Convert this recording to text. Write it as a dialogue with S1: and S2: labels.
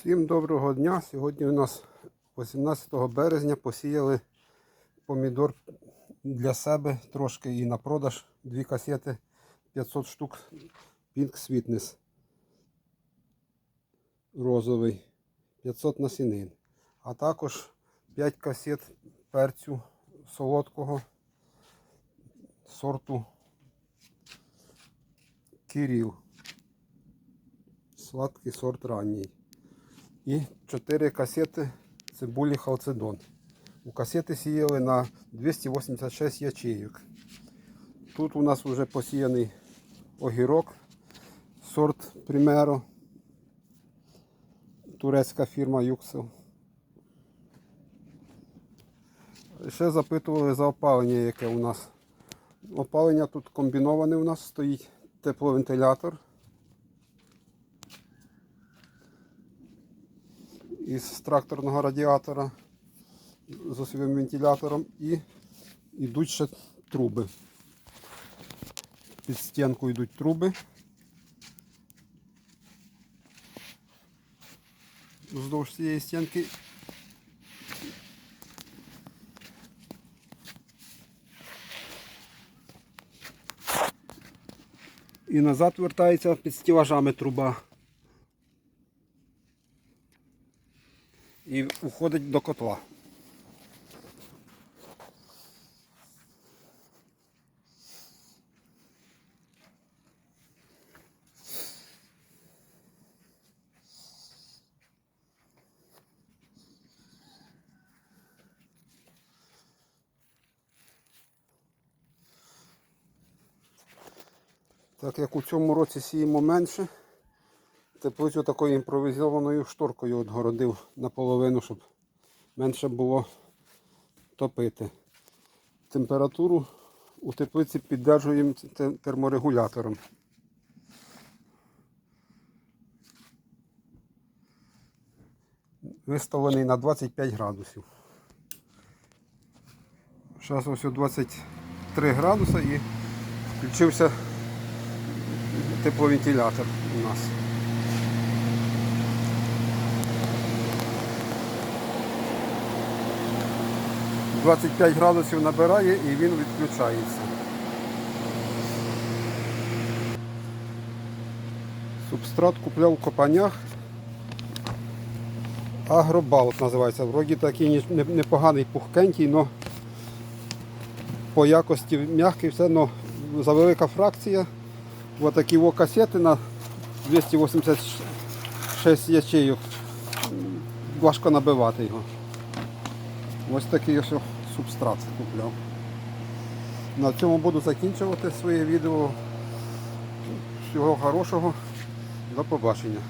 S1: Всім доброго дня. Сьогодні у нас 18 березня посіяли помідор для себе трошки і на продаж дві касети 500 штук Pink Sweetness розовий 500 насінин. А також 5 касет перцю солодкого сорту Кирил. Сладкий сорт ранній. І 4 касети цибулі халцедон. У касети сіяли на 286 ячейок. Тут у нас вже посіяний огірок, сорт Примеро, турецька фірма Юксел. Ще запитували за опалення, яке у нас. Опалення тут комбіноване у нас стоїть тепловентилятор. Із тракторного радіатора з осьовим вентилятором і йдуть ще труби. Під стінку йдуть труби. Вздовж цієї стінки. І назад вертається під стілажами труба. І уходить до котла. Так як у цьому році сіємо менше, теплицю такою імпровізованою шторкою отгородив наполовину, щоб менше було топити. Температуру у теплиці піддержуємо терморегулятором. Виставлений на 25 градусів. Зараз ось 23 градуса і включився тепловентилятор у нас. – 25 градусів набирає і він відключається. Субстрат купляв в копанях. Агробалт називається. Вроді такий непоганий пухкенький, але по якості м'який, все, але завелика фракція. Ось такі о касети на 286 ячейок. Важко набивати його. Ось такий ось субстрат купляв. На цьому буду закінчувати своє відео. Всього хорошого. До побачення.